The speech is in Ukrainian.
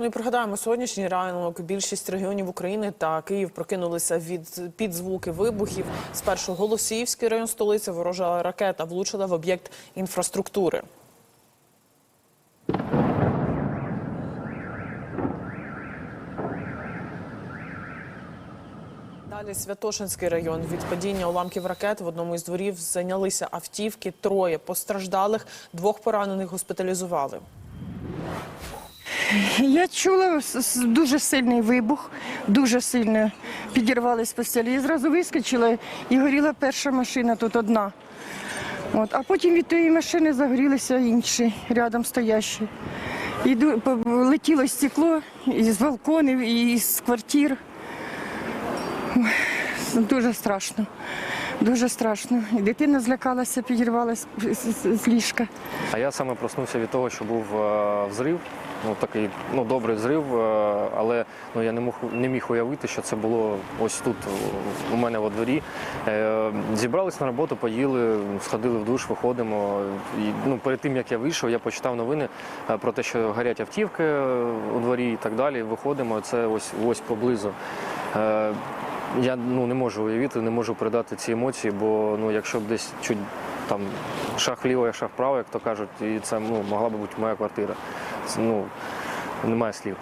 Ну і пригадаємо, сьогоднішній ранок більшість регіонів України та Київ прокинулися від під звуки вибухів. Спершу Голосіївський район столиці ворожа ракета влучила в об'єкт інфраструктури. Далі Святошинський район від падіння уламків ракет в одному із дворів зайнялися автівки. Троє постраждалих, двох поранених госпіталізували. Я чула дуже сильний вибух, дуже сильно підірвались постелі. Я зразу вискочила і горіла перша машина, тут одна. От, а потім від тієї машини загорілися інші рядом стоящі. І летіло стекло із балконів, і з квартир. Дуже страшно, дуже страшно. І дитина злякалася, підірвалася з- ліжка. А я саме проснувся від того, що був е, взрив. Ну такий ну добрий взрив, е, але ну я не мог не міг уявити, що це було ось тут у мене во дворі. Е, Зібрались на роботу, поїли, сходили в душ, виходимо. І, ну, перед тим як я вийшов, я почитав новини про те, що горять автівки у дворі і так далі. Виходимо. Це ось ось поблизу. Я ну не можу уявити, не можу передати ці емоції, бо ну якщо б десь чуть там шах ліво, я шах право, як то кажуть, і це ну, могла б бути моя квартира. Це, ну, немає слів.